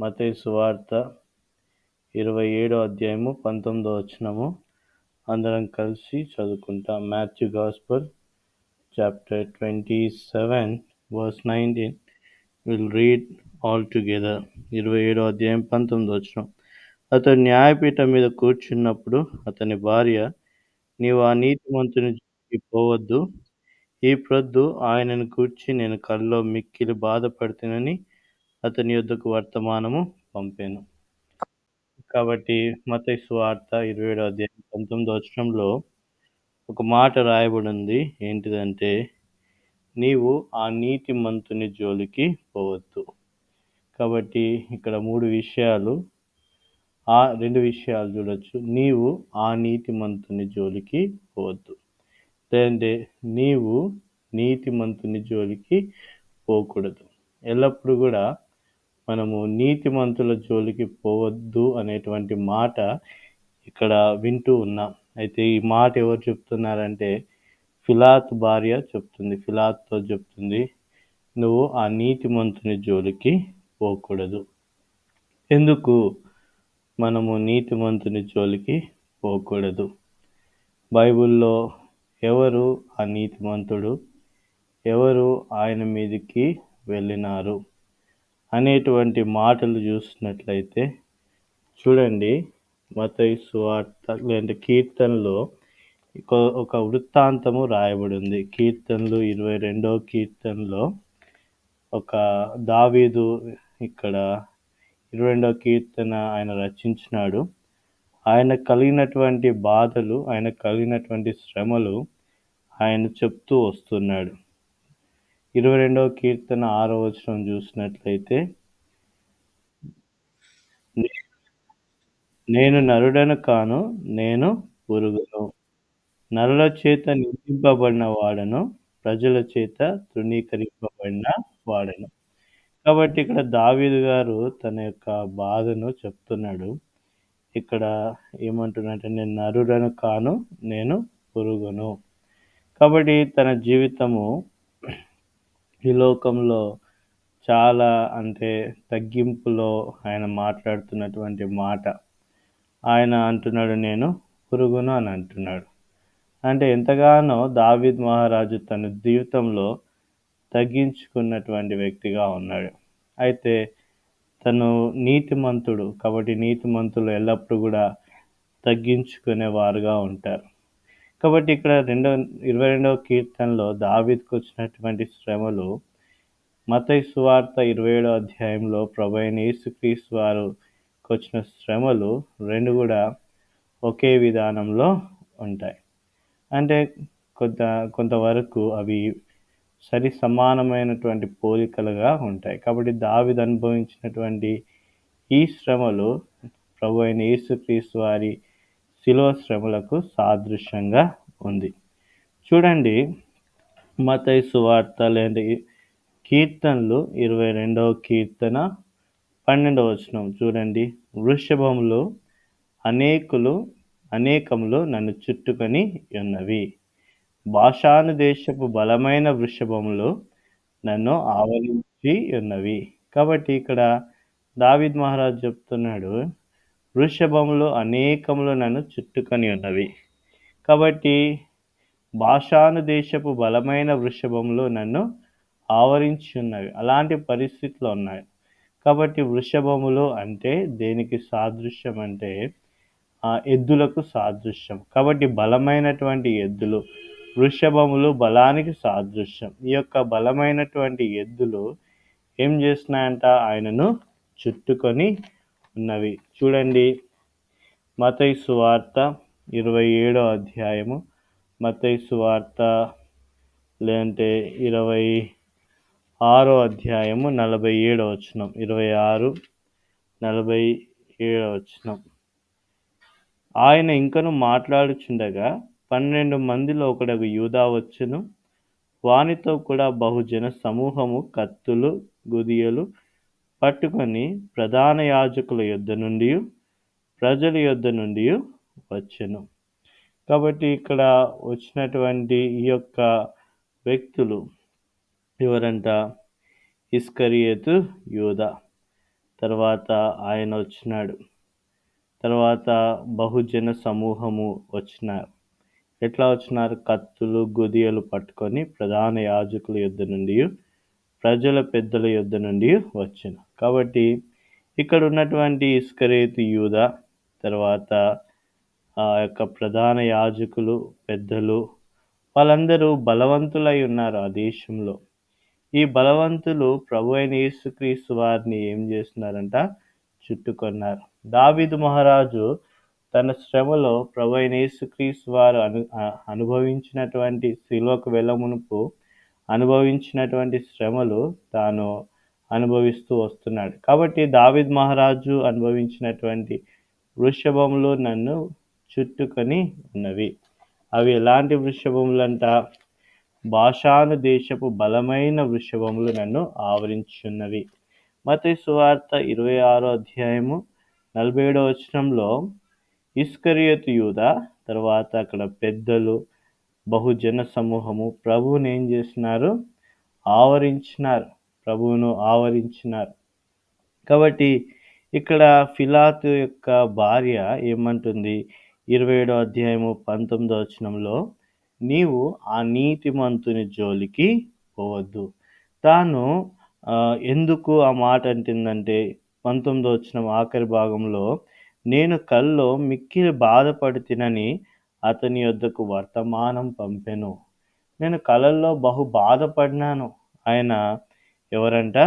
మతయి సువార్త ఇరవై ఏడో అధ్యాయము పంతొమ్మిదో వచనము. అందరం కలిసి చదువుకుంటాం. Matthew gospel chapter twenty seven verse nineteen. Will read all together. ఇరవై ఏడో అధ్యాయం పంతొమ్మిదో వచనం. అతడు న్యాయపీఠం మీద కూర్చున్నప్పుడు అతని భార్య నీవు ఆ నీతిమంతుని పోవద్దు. ఈ ప్రొద్దు ఆయనను కూర్చి నేను కల్లో మిక్కిలి బాధపడుతునని అతని యొద్దకు వర్తమానము పంపాను. కాబట్టి మత సువార్త ఇరవై ఏడో అధ్యాయం పంతొమ్మిదో వచనంలో ఒక మాట రాయబడి ఉంది ఏంటిదంటే నీవు ఆ నీతిమంతుని జోలికి పోవద్దు. కాబట్టి ఇక్కడ మూడు విషయాలు ఆ రెండు విషయాలు చూడొచ్చు. నీవు ఆ నీతిమంతుని జోలికి పోవద్దు. లేదంటే నీవు నీతిమంతుని జోలికి పోకూడదు. ఎల్లప్పుడూ కూడా మనము నీతిమంతుల జోలికి పోవద్దు అనేటువంటి మాట ఇక్కడ వింటూ ఉన్నాం. అయితే ఈ మాట ఎవరు చెప్తున్నారంటే ఫిలాత్ భార్య చెప్తుంది ఫిలాత్తో చెప్తుంది నువ్వు ఆ నీతిమంతుని జోలికి పోకూడదు. ఎందుకు మనము నీతిమంతుని జోలికి పోకూడదు? బైబిల్లో ఎవరు ఆ నీతిమంతుడు? ఎవరు ఆయన మీదకి వెళ్ళినారు? అనేటువంటి మాటలు చూసినట్లయితే చూడండి మతయి సువార్త లేదంటే కీర్తనలో ఒక వృత్తాంతము రాయబడి ఉంది కీర్తనలు ఇరవై రెండో కీర్తనలో ఒక దావీదు ఇక్కడ ఇరవై రెండో కీర్తన ఆయన రచించినాడు. ఆయన కలిగినటువంటి బాధలు ఆయన కలిగినటువంటి శ్రమలు ఆయన చెప్తూ వస్తున్నాడు. ఇరవై రెండవ కీర్తన ఆరో వచనం చూసినట్లయితే నేను నరుడను కాను నేను పురుగును నరుల చేత నిందింపబడిన వాడను ప్రజల చేత తృణీకరింపబడిన వాడను. కాబట్టి ఇక్కడ దావీదు గారు తన యొక్క బాధను చెప్తున్నాడు. ఇక్కడ ఏమంటున్నట్టే నేను నరుడను కాను నేను పురుగును కాబట్టి తన జీవితము ఈ లోకంలో చాలా అంటే తగ్గింపులో ఆయన మాట్లాడుతున్నటువంటి మాట. ఆయన అంటున్నాడు నేను పురుగును అని అంటున్నాడు. అంటే ఎంతగానో దావిద్ మహారాజు తన జీవితంలో తగ్గించుకున్నటువంటి వ్యక్తిగా ఉన్నాడు. అయితే తను నీతిమంతుడు కాబట్టి నీతిమంతులు ఎల్లప్పుడూ కూడా తగ్గించుకునేవారుగా ఉంటారు. కాబట్టి ఇక్కడ రెండవ ఇరవై రెండవ కీర్తనలో దావిద్కు వచ్చినటువంటి శ్రమలు మతై సువార్త ఇరవై ఏడో అధ్యాయంలో ప్రభైన యేసుక్రీస్తు వారుకి వచ్చిన శ్రమలు రెండు కూడా ఒకే విధానంలో ఉంటాయి. అంటే కొంత కొంతవరకు అవి సరి సమానమైనటువంటి పోలికలుగా ఉంటాయి. కాబట్టి దావిద్ అనుభవించినటువంటి ఈ శ్రమలు ప్రభు అయిన యేసుక్రీస్తు వారి శిలువ శ్రమలకు సాదృశ్యంగా ఉంది. చూడండి మతై సువార్త లేని కీర్తనలు ఇరవై రెండవ కీర్తన పన్నెండవ వచనం. చూడండి వృషభములు అనేకులు అనేకములు నన్ను చుట్టుకొని ఉన్నవి. భాషాను దేశపు బలమైన వృషభములు నన్ను ఆవరించి ఉన్నవి. కాబట్టి ఇక్కడ దావిద్ మహారాజ్ చెప్తున్నాడు వృషభములు అనేకములు నన్ను చుట్టుకొని ఉన్నవి. కాబట్టి భాషాను దేశపు బలమైన వృషభములు నన్ను ఆవరించి ఉన్నవి. అలాంటి పరిస్థితులు ఉన్నాయి. కాబట్టి వృషభములు అంటే దేనికి సాదృశ్యం అంటే ఎద్దులకు సాదృశ్యం. కాబట్టి బలమైనటువంటి ఎద్దులు వృషభములు బలానికి సాదృశ్యం. ఈ యొక్క బలమైనటువంటి ఎద్దులు ఏం చేస్తున్నాయంట? ఆయనను చుట్టుకొని ఉన్నవి. చూడండి. మతై సువార్త ఇరవై ఏడో అధ్యాయము. మతై సువార్త లేదంటే ఇరవై ఆరో అధ్యాయము నలభై ఏడో వచనం. ఇరవై ఆరు నలభై ఏడో వచనం. ఆయన ఇంకను మాట్లాడుచుండగా పన్నెండు మందిలో ఒకడకు యూదా వచ్చును. వానితో కూడా బహుజన సమూహము కత్తులు గుదియలు పట్టుకొని ప్రధాన యాజకుల యొద్ద నుండి ప్రజల యొద్ద నుండి వచ్చెను. కాబట్టి ఇక్కడ వచ్చినటువంటి ఈ యొక్క వ్యక్తులు ఎవరంట? ఇస్కరియేతు యూద. తర్వాత ఆయన వచ్చినాడు. తర్వాత బహుజన సమూహము వచ్చినారు ఎట్లా వచ్చినారు? కత్తులు గుదియలు పట్టుకొని ప్రధాన యాజకుల యుద్ధ నుండి ప్రజల పెద్దల యుద్ధ నుండి వచ్చిన. కాబట్టి ఇక్కడ ఉన్నటువంటి ఇస్కరేతు యూద తర్వాత ఆ యొక్క ప్రధాన యాజకులు పెద్దలు వాళ్ళందరూ బలవంతులై ఉన్నారు ఆ దేశంలో. ఈ బలవంతులు ప్రభు అయిన యేసుక్రీస్తు వారిని ఏం చేస్తున్నారంట? చుట్టుకొన్నారు. దావిదు మహారాజు తన శ్రమలో ప్రభు అయిన యేసుక్రీస్తు వారు అను అనుభవించినటువంటి శిలోకు వెళ్ళమునుపు అనుభవించినటువంటి శ్రమలు తాను అనుభవిస్తూ వస్తున్నాడు. కాబట్టి దావిద్ మహారాజు అనుభవించినటువంటి వృషభములు నన్ను చుట్టుకొని ఉన్నవి. అవి ఎలాంటి వృషభములంట? భాషాను దేశపు బలమైన వృషభములు నన్ను ఆవరించున్నవి మత సువార్త ఇరవై ఆరో అధ్యాయము నలభై ఏడో వచనంలో ఇస్కరియత్ యూద తర్వాత అక్కడ పెద్దలు బహుజన సమూహము ప్రభువుని ఏం చేసినారు? ఆవరించినారు. ప్రభువును ఆవరించినారు. కాబట్టి ఇక్కడ ఫిలాతు యొక్క భార్య ఏమంటుంది? ఇరవై ఏడో అధ్యాయము పంతొమ్మిదో వచనంలో నీవు ఆ నీతిమంతుని జోలికి పోవద్దు. తాను ఎందుకు ఆ మాట అంటుందంటే పంతొమ్మిదో వచ్చిన ఆఖరి భాగంలో నేను కల్లో మిక్కిలి బాధపడుతునని అతని యొద్దకు వర్తమానం పంపెను. నేను కళల్లో బహు బాధపడినాను. ఆయన ఎవరంట?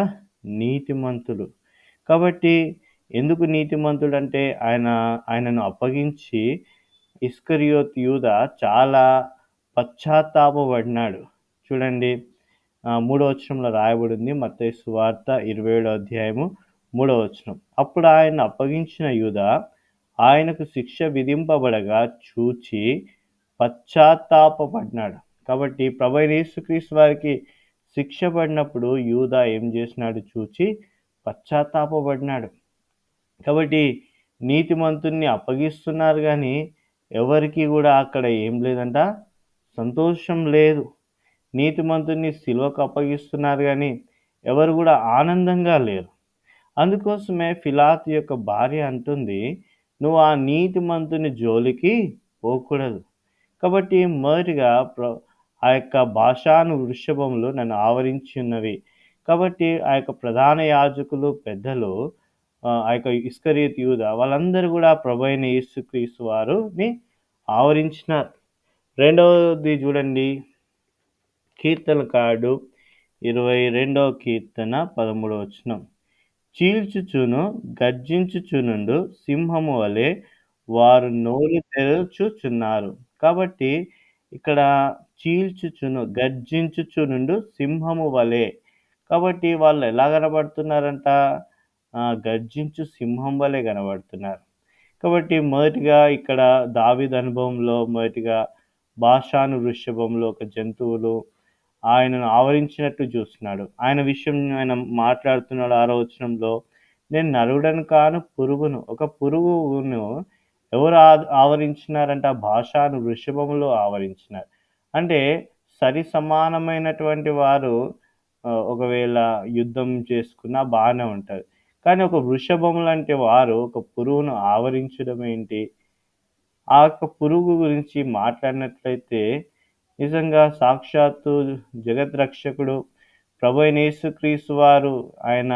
నీతిమంతులు. కాబట్టి ఎందుకు నీతిమంతుడు అంటే ఆయన ఆయనను అప్పగించి ఇస్కరియోత్ యూద చాలా పశ్చాత్తాపడినాడు చూడండి మూడో వచనంలో రాయబడింది మత్తయి సువార్త ఇరవై ఏడో అధ్యాయము మూడో వచనం. అప్పుడు ఆయన అప్పగించిన యూద ఆయనకు శిక్ష విధింపబడగా చూచి పశ్చాత్తాపడినాడు కాబట్టి ప్రభు యేసుక్రీస్తు వారికి శిక్ష పడినప్పుడు యూదా ఏం చేసినాడు? చూచి పశ్చాత్తాపడినాడు కాబట్టి నీతిమంతుణ్ణి అప్పగిస్తున్నారు కానీ ఎవరికి కూడా అక్కడ ఏం లేదంట? సంతోషం లేదు. నీతిమంతుణ్ణి సిల్వకు అప్పగిస్తున్నారు కానీ ఎవరు కూడా ఆనందంగా లేరు. అందుకోసమే ఫిలాత్ యొక్క భార్య అంటుంది నువ్వు ఆ నీతిమంతుని జోలికి పోకూడదు. కాబట్టి మొదటిగా ఆ యొక్క భాషాను వృషభంలో నన్ను ఆవరించి ఉన్నవి కాబట్టి ఆ యొక్క ప్రధాన యాజకులు పెద్దలు ఆ యొక్క ఇస్కరీత్ యూద వాళ్ళందరూ కూడా ప్రభు అయిన యేసుక్రీస్తు వారుని ఆవరించినారు. రెండవది చూడండి. కీర్తన కార్డు ఇరవై రెండవ కీర్తన పదమూడవ వచనం. చీల్చుచును గర్జించుచునుండు సింహము వలె వారు నోరు తెరుచుచున్నారు. కాబట్టి ఇక్కడ చీల్చుచును గర్జించుచునుండు సింహము వలె. కాబట్టి వాళ్ళు ఎలా కనబడుతున్నారంట? గర్జించు సింహం వలె కనబడుతున్నారు. కాబట్టి మొదటిగా ఇక్కడ దావిద అనుభవంలో మొదటిగా భాషాను వృషభంలో ఒక జంతువులు ఆయనను ఆవరించినట్టు చూస్తున్నాడు. ఆయన విషయం ఆయన మాట్లాడుతున్నాడు ఆరో వచనంలో నేను నరుడను కాను పురుగును. ఒక పురుగును ఎవరు ఆవరించినారంట? భాషాను వృషభములో ఆవరించినారు. అంటే సరి సమానమైనటువంటి వారు ఒకవేళ యుద్ధం చేసుకున్నా బాగానే ఉంటుంది కానీ ఒక వృషభం లాంటి వారు ఒక పురుగును ఆవరించడం ఏంటి? ఆ యొక్క పురుగు గురించి మాట్లాడినట్లయితే నిజంగా సాక్షాత్తు జగత్ రక్షకుడు ప్రభు యేసుక్రీస్తు వారు ఆయన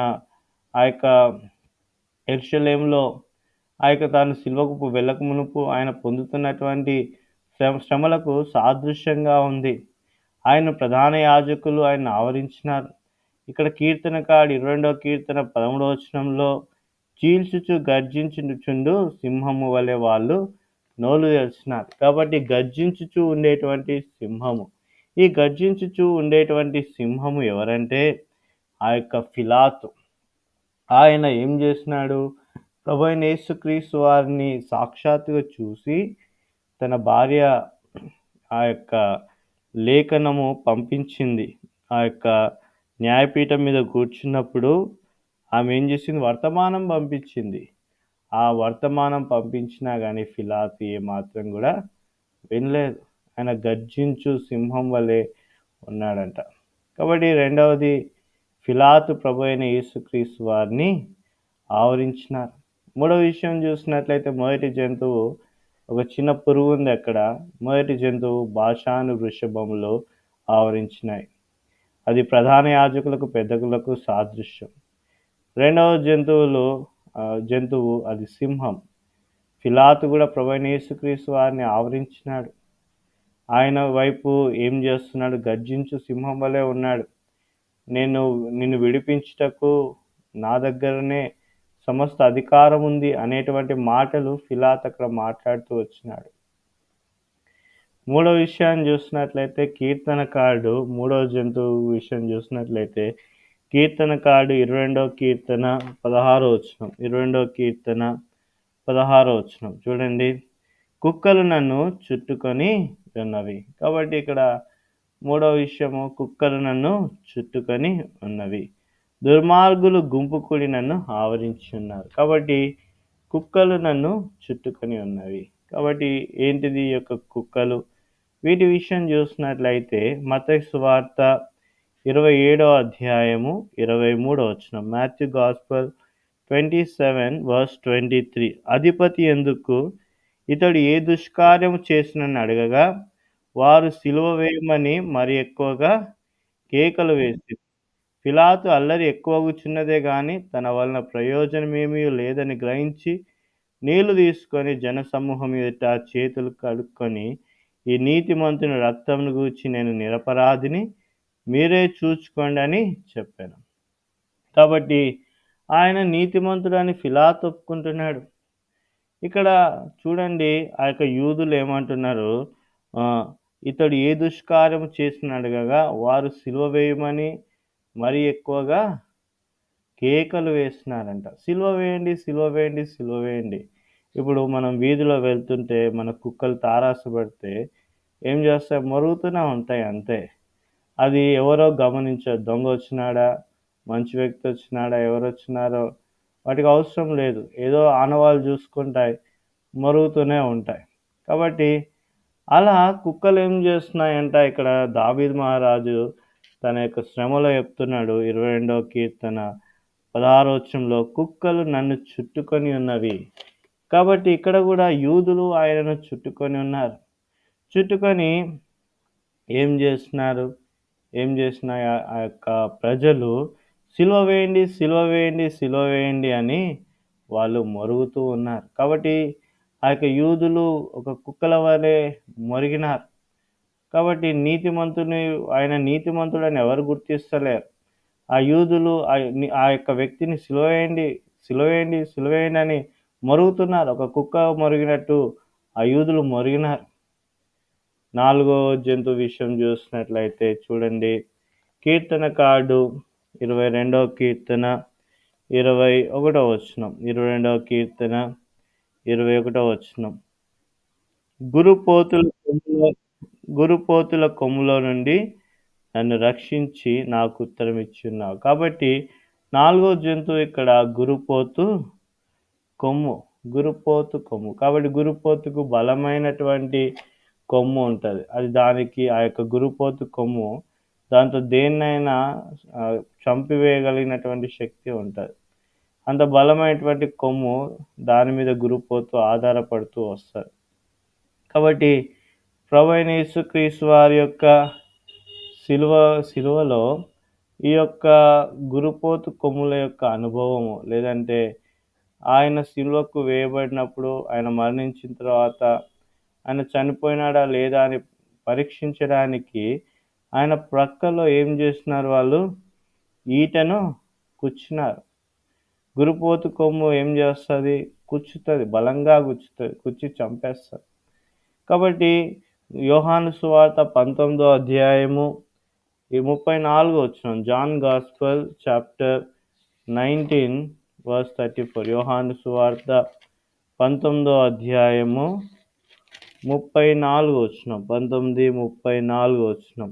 ఆ యొక్క ఎర్షలేంలో ఆ యొక్క తాను సిల్వకు వెళ్ళక మునుపు ఆయన పొందుతున్నటువంటి శ్రమలకు సాదృశ్యంగా ఉంది. ఆయన ప్రధాన యాజకులు ఆయన ఆవరించినారు. ఇక్కడ కీర్తనకాడు ఇరవై రెండవ కీర్తన పదమూడవ వచనంలో చీల్చుచు గర్జించుచుండు సింహము వలె వాళ్ళు నోలు తెరిచినారు. కాబట్టి గర్జించుచు ఉండేటువంటి సింహము. ఈ గర్జించుచు ఉండేటువంటి సింహము ఎవరంటే ఆ యొక్క ఫిలాతు. ఆయన ఏం చేసినాడు? ప్రభు యేసుక్రీస్తు వారిని సాక్షాత్తుగా చూసి తన భార్య ఆ యొక్క లేఖనము పంపించింది. ఆ యొక్క న్యాయపీఠం మీద కూర్చున్నప్పుడు ఆమె ఏం చేసింది? వర్తమానం పంపించింది. ఆ వర్తమానం పంపించినా కానీ ఫిలాత్ ఏమాత్రం కూడా వినలేదు. ఆయన గర్జించు సింహం వలె ఉన్నాడంట. కాబట్టి రెండవది ఫిలాతు ప్రభు అయిన యేసుక్రీస్తు వారిని ఆవరించినారు. మూడో విషయం చూసినట్లయితే మొదటి జంతువు ఒక చిన్న పురుగు ఉంది అక్కడ. మొదటి జంతువు భాషాను వృషభంలో ఆవరించినాయి అది ప్రధాన యాజకులకు పెద్దకులకు సాదృశ్యం. రెండవ జంతువులు జంతువు అది సింహం. ఫిలాతు కూడా ప్రభైన యేసుక్రీస్తు వారిని ఆవరించినాడు. ఆయన వైపు ఏం చేస్తున్నాడు? గర్జించు సింహం వలె ఉన్నాడు. నేను నిన్ను విడిపించుటకు నా దగ్గరనే సమస్త అధికారం ఉంది అనేటువంటి మాటలు ఫిలాత్ అక్కడ మాట్లాడుతూ వచ్చినాడు. మూడో విషయాన్ని చూసినట్లయితే కీర్తనకారుడు మూడో జంతువు విషయం చూసినట్లయితే కీర్తనకారుడు ఇరవై రెండో కీర్తన పదహారో వచ్చినం ఇరవై రెండో కీర్తన పదహారో వచ్చినం చూడండి కుక్కలు నన్ను చుట్టుకొని ఉన్నవి. కాబట్టి ఇక్కడ మూడో విషయము కుక్కలు నన్ను చుట్టుకొని ఉన్నవి. దుర్మార్గులు గుంపు కూడి నన్ను ఆవరించి ఉన్నారు కాబట్టి కుక్కలు నన్ను చుట్టుకొని ఉన్నవి. కాబట్టి ఏంటిది యొక్క కుక్కలు? వీటి విషయం చూసినట్లయితే మత సువార్త ఇరవై ఏడో అధ్యాయము ఇరవై మూడో వచ్చిన Matthew gospel twenty seven verse twenty three. అధిపతి ఎందుకు? ఇతడు ఏ దుష్కార్యము చేసినని అడగగా వారు సిలువ వేయమని మరి ఎక్కువగా కేకలు వేసి పిలాతు అల్లరి ఎక్కువగుచున్నదే గాని తన వలన ప్రయోజనమేమీ లేదని గ్రహించి నీళ్ళు తీసుకొని జనసమూహం ఎదుట చేతులు కడుక్కొని ఈ నీతిమంతుని రక్తంను గూర్చి నేను నిరపరాధిని మీరే చూచుకోండి అని చెప్పాను. కాబట్టి ఆయన నీతిమంతుడు అని ఫిలాత్ ఒప్పుకుంటున్నాడు. ఇక్కడ చూడండి ఆ యొక్క యూదులు ఏమంటున్నారు? ఇతడు ఏ దుష్కార్యం చేసిన వారు సిలువ వేయమని మరి ఎక్కువగా కేకలు వేస్తున్నారంట సిలువ వేయండి సిలువ వేయండి సిలువ వేయండి. ఇప్పుడు మనం వీధిలో వెళ్తుంటే మన కుక్కలు తారాసపడితే ఏం చేస్తాయి? మరుగుతూనే ఉంటాయి అంతే. అది ఎవరో గమనించారు. దొంగ వచ్చినాడా? మంచి వ్యక్తి వచ్చినాడా? ఎవరు వచ్చినారో? వాటికి అవసరం లేదు. ఏదో ఆనవాళ్ళు చూసుకుంటాయి మరుగుతూనే ఉంటాయి. కాబట్టి అలా కుక్కలు ఏం చేస్తున్నాయంట? ఇక్కడ దావీద్ మహారాజు తన యొక్క శ్రమలో చెప్తున్నాడు. ఇరవై రెండవ కీర్తన పదహారోచంలో కుక్కలు నన్ను చుట్టుకొని ఉన్నవి. కాబట్టి ఇక్కడ కూడా యూదులు ఆయనను చుట్టుకొని ఉన్నారు. చుట్టుకొని ఏం చేస్తున్నారు? ఏం చేసిన ఆ యొక్క ప్రజలు సిలువ వేయండి సిలువ వేయండి సిలువ వేయండి అని వాళ్ళు మరుగుతూ ఉన్నారు. కాబట్టి ఆ యొక్క యూదులు ఒక కుక్కల వలె మొరిగినారు. కాబట్టి నీతిమంతుని ఆయన నీతిమంతుడని ఎవరు గుర్తిస్తలేరు. ఆ యూదులు ఆ యొక్క వ్యక్తిని సిలువేయండి సిలువేయండి సిలువేయండి అని మరుగుతున్నారు. ఒక కుక్క మరిగినట్టు ఆ యూదులు మరిగినారు. నాలుగో జంతు విషయం చూసినట్లయితే చూడండి. కీర్తన కార్డు ఇరవై రెండవ కీర్తన ఇరవై ఒకటో వచనం. ఇరవై రెండవ కీర్తన ఇరవై ఒకటో వచనం. గురుపోతుల కొమ్ములో గురుపోతుల కొమ్ములో నుండి నన్ను రక్షించి నాకు ఉత్తరం ఇచ్చున్నావు. కాబట్టి నాలుగో జంతువు ఇక్కడ గురుపోతు కొమ్ము గురుపోతు కొమ్ము. కాబట్టి గురుపోతుకు బలమైనటువంటి కొమ్ము ఉంటుంది. అది దానికి ఆ యొక్క గురుపోతు కొమ్ము దాంతో దేన్నైనా చంపివేయగలిగినటువంటి శక్తి ఉంటుంది. అంత బలమైనటువంటి కొమ్ము దాని మీద గురుపోతూ ఆధారపడుతూ వస్తారు కాబట్టి ప్రభైన యేసుక్రీస్తు వారి యొక్క సిలువ సిలువలో ఈ యొక్క గురుపోతు కొమ్ముల యొక్క అనుభవము లేదంటే ఆయన సిలువకు వేయబడినప్పుడు ఆయన మరణించిన తర్వాత ఆయన చనిపోయినాడా లేదా అని పరీక్షించడానికి ఆయన ప్రక్కలో ఏం చేస్తున్నారు వాళ్ళు? ఈటను కూర్చున్నారు. గురుపోతు కొమ్ము ఏం చేస్తుంది? కూర్చుతుంది బలంగా కూర్చుతుంది కూర్చి చంపేస్తుంది. కాబట్టి యోహాను సువార్త పంతొమ్మిదో అధ్యాయము ఈ ముప్పై నాలుగు వచ్చిన John gospel chapter nineteen verse thirty four. యోహాను సువార్త పంతొమ్మిదో అధ్యాయము ముప్పై నాలుగు వచ్చిన పంతొమ్మిది ముప్పై నాలుగు వచ్చిన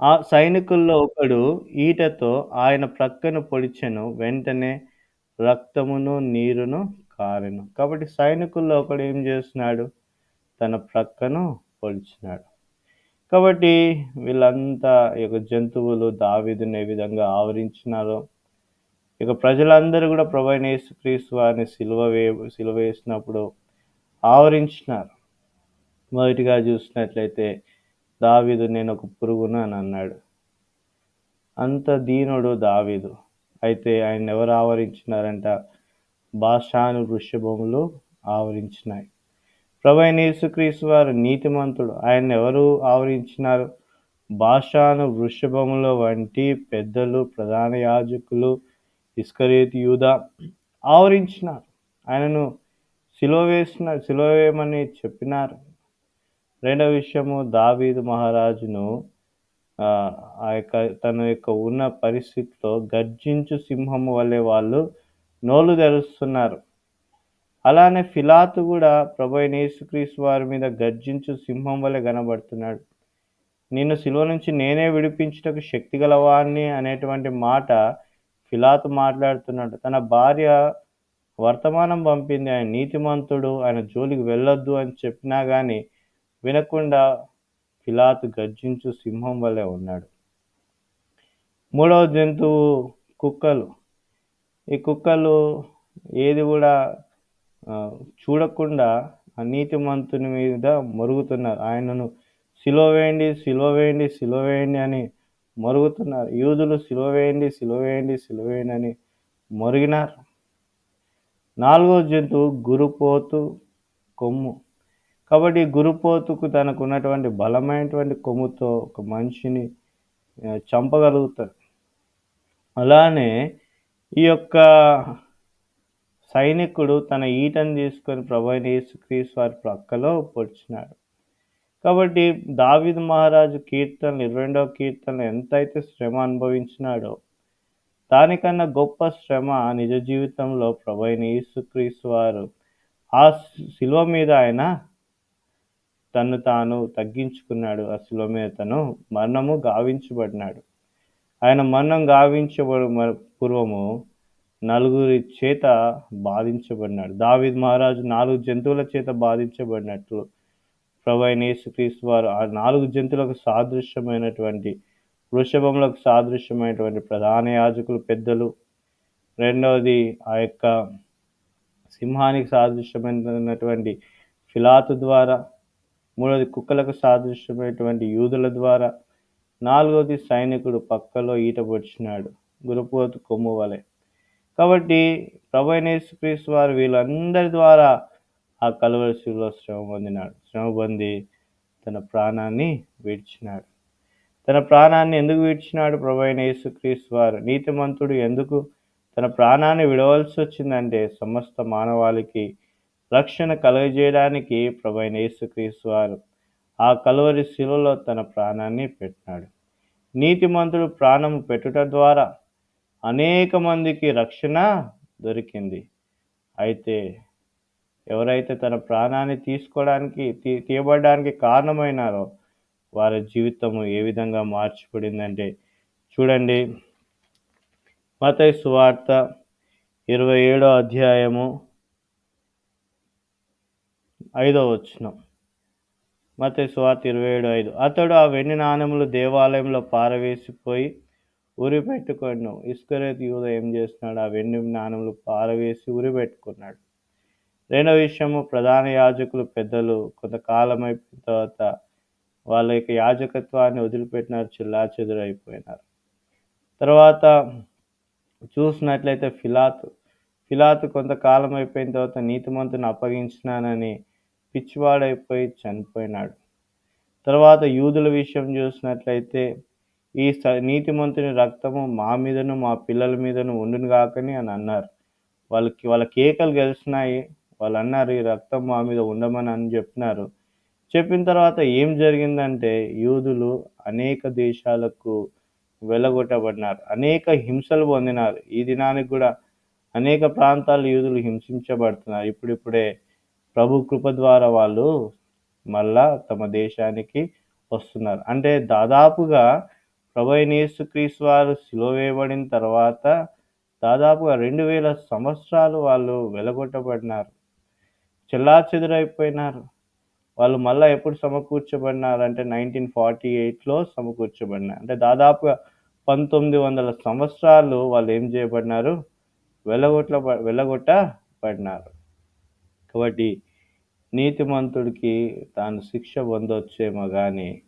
ఆ సైనికుల్లో ఒకడు ఈటతో ఆయన ప్రక్కన పొడిచెను వెంటనే రక్తమును నీరును కారెను. కాబట్టి సైనికుల్లో ఒకడు ఏం చేస్తున్నాడు? తన ప్రక్కను పొడిచినాడు. కాబట్టి వీళ్ళంతా ఈ యొక్క జంతువులు దావిదుని ఏ విధంగా ఆవరించినారో ఇక ప్రజలందరూ కూడా ప్రభైన యేసుక్రీస్తు వారిని సిలువ వే సిలువ వేసినప్పుడు ఆవరించినారు. మొదటిగా చూసినట్లయితే దావీదు నేను ఒక పురుగును అని అన్నాడు. అంత దీనుడు దావీదు. అయితే ఆయన ఎవరు ఆవరించినారంట? భాషాను వృషభములు ఆవరించినాయి. ప్రభు యేసుక్రీస్తు వారు నీతిమంతుడు. ఆయన ఎవరు ఆవరించినారు? భాషాను వృషభముల వంటి పెద్దలు ప్రధాన యాజకులు ఇస్కరేతి యూద ఆవరించినారు. ఆయనను సిలువ వేసిన సిలువ చెప్పినారు. రెండవ విషయము దావీదు మహారాజును ఆ ఆ యొక్క తన యొక్క ఉన్న పరిస్థితిలో గర్జించు సింహము వల్లే వాళ్ళు నోలు తెరుస్తున్నారు. అలానే ఫిలాతు కూడా ప్రభు యేసుక్రీస్తు వారి మీద గర్జించు సింహం వలె కనబడుతున్నాడు. నిన్ను సిలువ నుంచి నేనే విడిపించుటకు శక్తి గలవాణ్ణి అనేటువంటి మాట ఫిలాతు మాట్లాడుతున్నాడు. తన భార్య వర్తమానం పంపింది ఆయన నీతిమంతుడు ఆయన జోలికి వెళ్ళొద్దు అని చెప్పినా కానీ వినకుండా ఫిలాతు గర్జించు సింహం వలె ఉన్నాడు. మూడవ జంతువు కుక్కలు. ఈ కుక్కలు ఏది కూడా చూడకుండా ఆ నీతిమంతుని మీద మరుగుతున్నారు. ఆయనను సిలువ వేయండి సిలువ వేయండి సిలువ వేయండి అని మరుగుతున్నారు. యూదులు సిలువ వేయండి సిలువ వేయండి సిలువ వేయండి అని మరిగినారు. నాలుగో జంతువు గురుపోతు కొమ్ము. కాబట్టి గురుపోతుకు తనకు ఉన్నటువంటి బలమైనటువంటి కొమ్ముతో ఒక మనిషిని చంపగలుగుతారు అలానే ఈ యొక్క సైనికుడు తన ఈటను తీసుకొని ప్రభు అయిన యేసుక్రీస్తు వారి ప్రక్కలో పొడిచినాడు. కాబట్టి దావిద్ మహారాజు కీర్తనలు ఇరవై రెండవ కీర్తనలు ఎంతైతే శ్రమ అనుభవించినాడో దానికన్నా గొప్ప శ్రమ నిజ జీవితంలో ప్రభు అయిన యేసుక్రీస్తు వారు ఆ శిలువ మీద ఆయన తను తాను తగ్గించుకున్నాడు. ఆ శిలువ మీద తను మరణము గావించబడినాడు. ఆయన మరణం గావించబడు మ- పూర్వము నలుగురి చేత బాధించబడినాడు. దావిద్ మహారాజు నాలుగు జంతువుల చేత బాధించబడినట్లు ప్రభు యేసుక్రీస్తు వారు ఆ నాలుగు జంతువులకు సాదృశ్యమైనటువంటి వృషభములకు సాదృశ్యమైనటువంటి ప్రధాన యాజకులు పెద్దలు. రెండవది ఆ యొక్క సింహానికి సాదృశ్యమైనటువంటి ఫిలాతు ద్వారా మూడవది కుక్కలకు సాదృశ్యమైనటువంటి యూదుల ద్వారా నాలుగవది సైనికుడు పక్కలో ఈట పొడిచినాడు గురుపోతు కొమ్ము వలె. కాబట్టి ప్రభు అయిన యేసుక్రీస్తు వారు వీళ్ళందరి ద్వారా ఆ కలువరి శిలువలో శ్రమ పొందినాడు. శ్రమ పొంది తన ప్రాణాన్ని విడిచినాడు. తన ప్రాణాన్ని ఎందుకు విడిచినాడు ప్రభు అయిన యేసుక్రీస్తు వారు? నీతిమంతుడు ఎందుకు తన ప్రాణాన్ని విడవలసి వచ్చిందంటే సమస్త మానవాళికి రక్షణ కలుగజేయడానికి ప్రభు అయిన యేసుక్రీస్తు వారు ఆ కలువరి శిలువలో తన ప్రాణాన్ని పెట్టినాడు. నీతిమంతుడు ప్రాణం పెట్టుట ద్వారా అనేక మందికి రక్షణ దొరికింది. అయితే ఎవరైతే తన ప్రాణాన్ని తీసుకోవడానికి తీ తీయబడడానికి కారణమైనారో వారి జీవితము ఏ విధంగా మార్చిపడిందంటే చూడండి. మతై సువార్త ఇరవై ఏడో అధ్యాయము ఐదో వచనం. మతై సువార్త ఇరవై ఏడు ఐదు. అతడు ఆ వెండి నాణములు దేవాలయంలో పారవేసిపోయి ఉరి పెట్టుకొను ఇస్కరేత్ యూద ఏం చేస్తున్నాడు? ఆ వెండి జ్ఞానములు పారవేసి ఉరి పెట్టుకున్నాడు రెండవ విషయము ప్రధాన యాజకులు పెద్దలు కొంతకాలం అయిపోయిన తర్వాత వాళ్ళ యొక్క యాజకత్వాన్ని వదిలిపెట్టినారు చిల్లా చెదురైపోయినారు తర్వాత చూసినట్లయితే ఫిలాత్ ఫిలాత్ కొంతకాలం అయిపోయిన తర్వాత నీతిమంతుని అప్పగించినానని పిచ్చివాడైపోయి చనిపోయినాడు. తర్వాత యూదుల విషయం చూసినట్లయితే ఈ స నీతిమంతుని రక్తము మా మీదను మా పిల్లల మీదను ఉండును కాకని అని అన్నారు. వాళ్ళకి వాళ్ళ కేకలు గెలిచినాయి. వాళ్ళు అన్నారు ఈ రక్తం మా మీద ఉండమని అని చెప్పినారు. చెప్పిన తర్వాత ఏం జరిగిందంటే యూదులు అనేక దేశాలకు వెళ్ళగొట్టబడినారు అనేక హింసలు పొందినారు. ఈ దినానికి కూడా అనేక ప్రాంతాలు యూదులు హింసించబడుతున్నారు. ఇప్పుడిప్పుడే ప్రభు కృప ద్వారా వాళ్ళు మళ్ళా తమ దేశానికి వస్తున్నారు. అంటే దాదాపుగా ప్రభైనేసు క్రీస్ వారు సిలువ వేయబడిన తర్వాత దాదాపుగా రెండు వేల సంవత్సరాలు వాళ్ళు వెలగొట్టబడినారు. చెల్లాచెదురైపోయినారు. వాళ్ళు మళ్ళీ ఎప్పుడు సమకూర్చబడినారు అంటే నైన్టీన్ ఫార్టీ ఎయిట్లో సమకూర్చబడినారు. అంటే దాదాపుగా పంతొమ్మిది వందల సంవత్సరాలు వాళ్ళు ఏం చేయబడినారు? వెలగొట్ల వెలగొట్టబడినారు. కాబట్టి నీతిమంతుడికి తాను శిక్ష పొందొచ్చేమో కానీ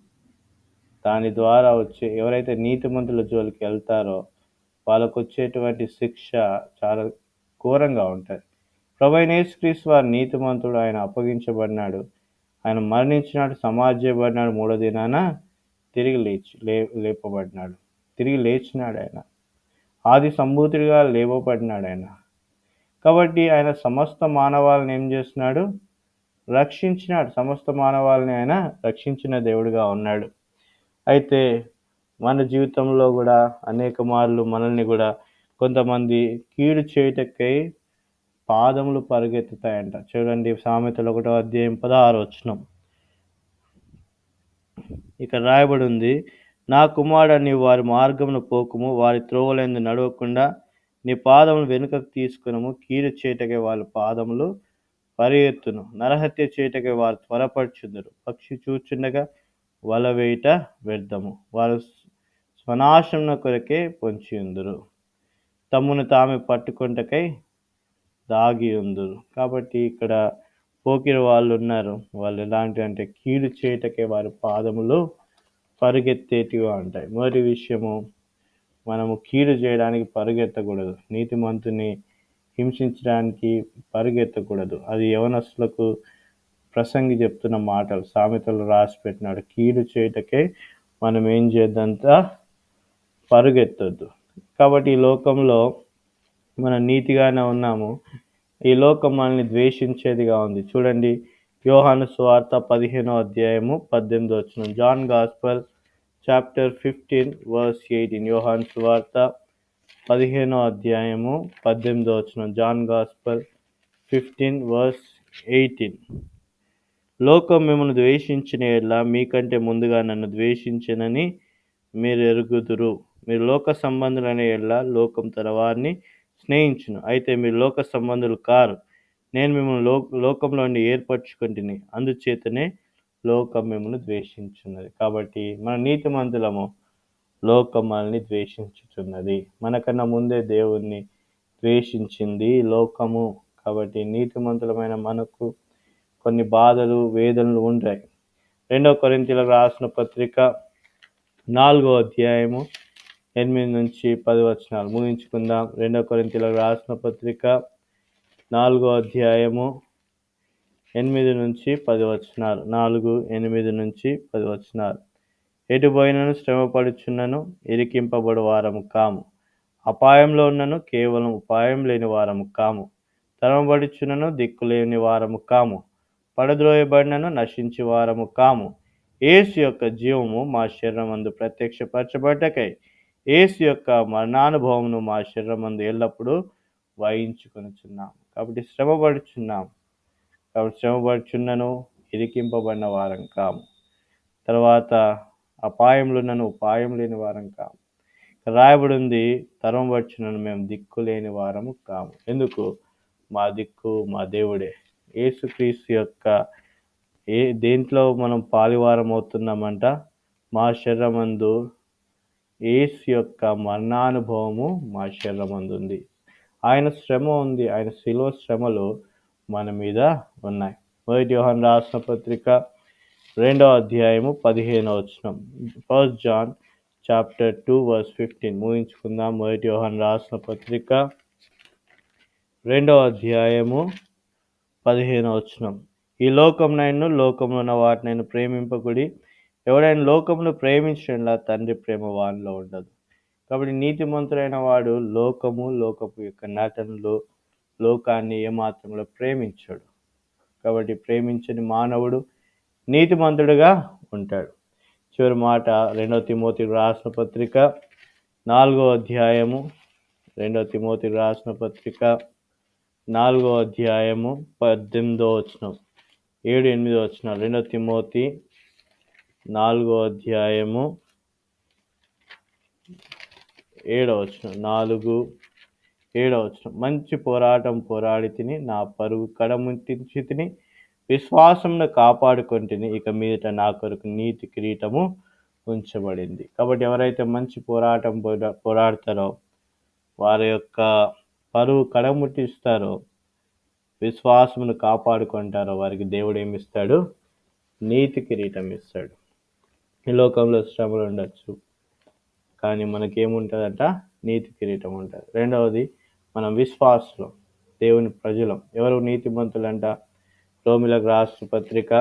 దాని ద్వారా వచ్చే ఎవరైతే నీతిమంతుల జోలికి వెళ్తారో వాళ్ళకు వచ్చేటువంటి శిక్ష చాలా ఘోరంగా ఉంటుంది. ప్రభైనేశ్వరీస్ వారి నీతిమంతుడు ఆయన అప్పగించబడినాడు ఆయన మరణించినాడు సమాజబడినాడు మూడో దినాన తిరిగి లేచి లే లేపబడినాడు. తిరిగి లేచినాడు ఆయన. ఆది సంభూతుడిగా లేవబడినాడు ఆయన. కాబట్టి ఆయన సమస్త మానవాళ్ళని ఏం చేస్తున్నాడు? రక్షించినాడు. సమస్త మానవాళిని ఆయన రక్షించిన దేవుడిగా ఉన్నాడు. అయితే మన జీవితంలో కూడా అనేక మార్లు మనల్ని కూడా కొంతమంది కీడు చేయుటకై పాదములు పరిగెత్తుతాయంట. చూడండి సామెతలు ఒకటో అధ్యాయం పదహారు వచ్చినాం ఇక్కడ రాయబడి ఉంది నా కుమారుడు వారి మార్గమును పోకుము వారి త్రోవలందు నడవకుండా నీ పాదములు వెనుకకు తీసుకునము కీడు చేయటకే వాళ్ళ పాదములు పరిగెత్తును. నరహత్య చేయటకే వారు త్వరపడుచుందరు పక్షి చూచుండగా వల వేయుట వ్యర్థము. వారు స్వనాశనం కొరకే పొంచి ఉందరు తమ్మును తామే పట్టుకుంటకై దాగి ఉందరు కాబట్టి ఇక్కడ పోకిరి వాళ్ళు ఉన్నారు వాళ్ళు ఎలాంటి అంటే కీడు చేయటకే వారి పాదములు పరిగెత్తేటిగా ఉంటాయి మొదటి విషయము మనము కీడు చేయడానికి పరిగెత్తకూడదు. నీతిమంతుని హింసించడానికి పరిగెత్తకూడదు. అది యవనస్తులకు ప్రసంగి చెప్తున్న మాటలు సామెతలు రాసి పెట్టినాడు కీడు చేయటకే మనం ఏం చేద్దంతా పరుగెత్తొద్దు. కాబట్టి ఈ లోకంలో మనం నీతిగానే ఉన్నాము. ఈ లోకం మనల్ని ద్వేషించేదిగా ఉంది. చూడండి యోహాను స్వార్త పదిహేనో అధ్యాయము పద్దెనిమిది వచ్చిన John gospel chapter fifteen verse eighteen. యోహాన్ స్వార్త పదిహేనో అధ్యాయము పద్దెనిమిదో వచ్చిన John gospel fifteen verse eighteen. లోకం మిమ్మల్ని ద్వేషించిన ఎడ్ల మీకంటే ముందుగా నన్ను ద్వేషించనని మీరు ఎరుగుదురు. మీరు లోక సంబంధులనే ఎడ్ల లోకం తన వారిని స్నేహించును. అయితే మీరు లోక సంబంధులు కారు. నేను మిమ్మల్ని లో లోకంలో ఏర్పరచుకుంటుని అందుచేతనే లోకం మిమ్మల్ని ద్వేషించున్నది. కాబట్టి మన నీతిమంతులము లోకం మనల్ని ద్వేషించుచున్నది. మనకన్నా ముందే దేవుణ్ణి ద్వేషించింది లోకము. కాబట్టి నీతిమంతులమైన మనకు కొన్ని బాధలు వేదనలు ఉంటాయి రెండవ కొరింతలకు రాసిన పత్రిక నాలుగో అధ్యాయము ఎనిమిది నుంచి పది వచనాలు. ముగించుకుందాం. రెండవ కొరింతలకు రాసిన పత్రిక నాలుగో అధ్యాయము ఎనిమిది నుంచి పది వచనాలు. నాలుగు ఎనిమిది నుంచి పది వచనాలు. ఎటుపోయినను శ్రమపడుచున్నను ఇరికింపబడు వారము కాము. అపాయంలో ఉన్నను కేవలం ఉపాయం లేని వారము కాము. తరమబడుచున్నను దిక్కులేని వారము కాము. పడద్రోయబడినను నశించి వారము కాము. ఏసు యొక్క జీవము మా శరీరమందు ప్రత్యక్షపరచబడ్డకై ఏసు యొక్క మరణానుభవమును మా శరీరమందు ఎల్లప్పుడూ వహించుకొనిచున్నాం కాబట్టి శ్రమపడుచున్నాం కాబట్టి శ్రమపడుచున్నను ఇరికింపబడిన వారం కాము. తర్వాత అపాయములు నన్ను ఉపాయం లేని వారం కాము. రాయబడింది తరం వచ్చినను మేము దిక్కు లేని వారము కాము. ఎందుకు? మా దిక్కు మా దేవుడే. ఏసుక్రీస్తు యొక్క ఏ దేంట్లో మనం పాలివారం అవుతున్నామంట మా శరీరమందు ఏసు యొక్క మరణానుభవము మా శరీరమందు ఉంది ఆయన శ్రమ ఉంది. ఆయన శిలువ శ్రమలు మన మీద ఉన్నాయి. మొదటి యోహన్ రాసిన పత్రిక రెండవ అధ్యాయము పదిహేను వచ్చిన first John chapter two verse fifteen. ముగించుకుందాం. మొదటి యోహన్ రాసిన పత్రిక రెండవ అధ్యాయము పదిహేను వచ్చినం ఈ లోకంనైను లోకంలో ఉన్న వాటినైనా ప్రేమింపకుడి. ఎవడైనా లోకమును ప్రేమించడంలా తండ్రి ప్రేమ వానిలో ఉండదు. కాబట్టి నీతిమంతుడైన వాడు లోకము లోకపు యొక్క నటనలు లోకాన్ని ఏమాత్రంలో ప్రేమించాడు. కాబట్టి ప్రేమించని మానవుడు నీతిమంతుడుగా ఉంటాడు. చివరి మాట రెండవ తిమోతి రాసిన పత్రిక నాలుగో అధ్యాయము రెండవ తిమోతి రాసిన పత్రిక నాలుగో అధ్యాయము పద్దెనిమిదో వచనం. ఏడు ఎనిమిదో వచనం రెండో తిమోతి నాలుగో అధ్యాయము ఏడో వచనం. నాలుగు ఏడో వచనం. మంచి పోరాటం పోరాడి తిని నా పరుగు కడముంచి తిని విశ్వాసంను కాపాడుకుంటుని ఇక మీదట నా కొరకు నీతి కిరీటము ఉంచబడింది. కాబట్టి ఎవరైతే మంచి పోరాటం పోరా పోరాడతారో వారి యొక్క పరువు కడముట్టిస్తారో విశ్వాసమును కాపాడుకుంటారో వారికి దేవుడు ఏమిస్తాడు? నీతి కిరీటం ఇస్తాడు ఈ లోకంలో శ్రమలు ఉండొచ్చు కానీ మనకేముంటుందంట? నీతి కిరీటం ఉంటుంది రెండవది మనం విశ్వాసులు దేవుని ప్రజలం. ఎవరు నీతిమంతులంట? రోమిలకు రాష్ట్ర పత్రిక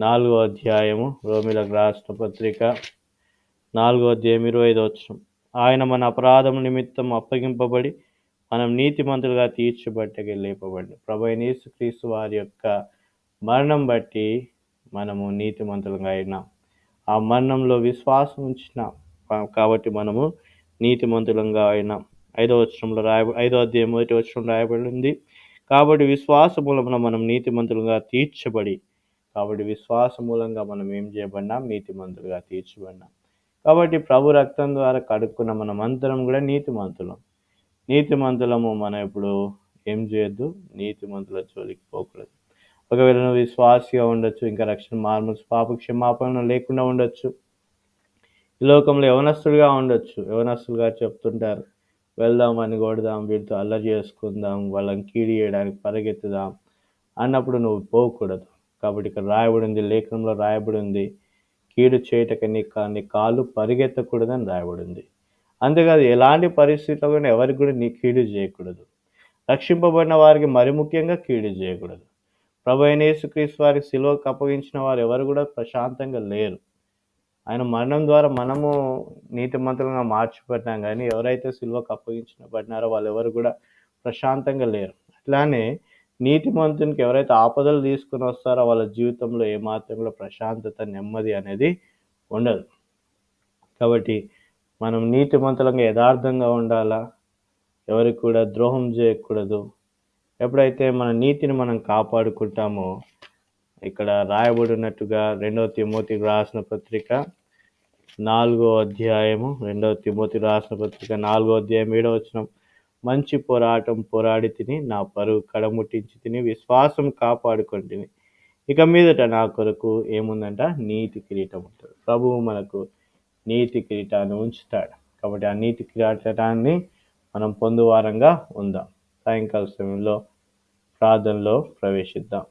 నాలుగో అధ్యాయము రోమిలకు రాష్ట్ర పత్రిక నాలుగో అధ్యాయం ఇరవై ఐదు వచ్చిన ఆయన మన అపరాధం నిమిత్తం అప్పగింపబడి మనం నీతిమంతులుగా తీర్చబట్టకి లేపబడి ప్రభు యేసుక్రీస్తు వారి యొక్క మరణం బట్టి మనము నీతిమంతులుగా అయినాం. ఆ మరణంలో విశ్వాసం ఉంచినాం. కాబట్టి మనము నీతిమంతులంగా అయినాం. ఐదో వచ్చరంలో రాయ ఐదో అధ్యాయం మొదటి వచ్చరం రాయబడింది. కాబట్టి విశ్వాస మూలమున మనం నీతిమంతులుగా తీర్చబడి కాబట్టి విశ్వాస మూలంగా మనం ఏం చేయబడినాం? నీతిమంతులుగా తీర్చబడినాం. కాబట్టి ప్రభు రక్తం ద్వారా కడుక్కున్న మనం అందరం కూడా నీతిమంతులం. నీతిమంతులము మనం ఇప్పుడు ఏం చేయొద్దు నీతిమంతుల జోలికి పోకూడదు. ఒకవేళ నువ్వు విశ్వాసిగా ఉండొచ్చు ఇంకా రక్షణ మార్మల్స్ పాప క్షమాపణ లేకుండా ఉండొచ్చు. ఈ లోకంలో యవనస్తుడిగా ఉండొచ్చు. యవనస్తులుగా చెప్తుంటారు వెళ్దాం అని కొడదాం వీటితో అల్లరి చేసుకుందాం వాళ్ళని కీడి చేయడానికి పరిగెత్తుదాం అన్నప్పుడు నువ్వు పోకూడదు. కాబట్టి ఇక్కడ రాయబడింది లేఖనంలో రాయబడి ఉంది కీడు చేయటకని నీ నీ కాళ్ళు పరిగెత్తకూడదని రాయబడింది. అంతేకాదు ఎలాంటి పరిస్థితుల్లో కూడా ఎవరికి కూడా నీ కీడు చేయకూడదు. రక్షింపబడిన వారికి మరి ముఖ్యంగా కీడు చేయకూడదు. ప్రభు అయిన యేసుక్రీస్తు వారికి సిలువకు అప్పగించిన వారు ఎవరు కూడా ప్రశాంతంగా లేరు. ఆయన మరణం ద్వారా మనము నీతిమంతులుగా మార్చిపడ్డాం కానీ ఎవరైతే సిల్వకు అప్పగించిన పడినారో వాళ్ళు ఎవరు కూడా ప్రశాంతంగా లేరు. అట్లానే నీతిమంతునికి ఎవరైతే ఆపదలు తీసుకుని వస్తారో వాళ్ళ జీవితంలో ఏమాత్రం కూడా ప్రశాంతత నెమ్మది అనేది ఉండదు. కాబట్టి మనం నీతిమంతులంగా యథార్థంగా ఉండాలా? ఎవరికి కూడా ద్రోహం చేయకూడదు. ఎప్పుడైతే మన నీతిని మనం కాపాడుకుంటామో ఇక్కడ రాయబడినట్టుగా రెండవ తిమోతికి రాసిన పత్రిక నాలుగో అధ్యాయము రెండవ తిమోతి రాసిన పత్రిక నాలుగో అధ్యాయం ఏడవ వచ్చిన మంచి పోరాటం పోరాడి తిని నా పరువు కడముట్టించి తిని విశ్వాసం కాపాడుకొని ఇక మీదట నా కొరకు ఏముందంట? నీతి కిరీటం ఉంటుంది. ప్రభువు మనకు నీతి కిరీటాన్ని ఉంచుతాడు. కాబట్టి ఆ నీతి కిరీటాన్ని మనం పొందువారంగా ఉందాం. సాయంకాల సమయంలో ప్రార్థనలో ప్రవేశిద్దాం.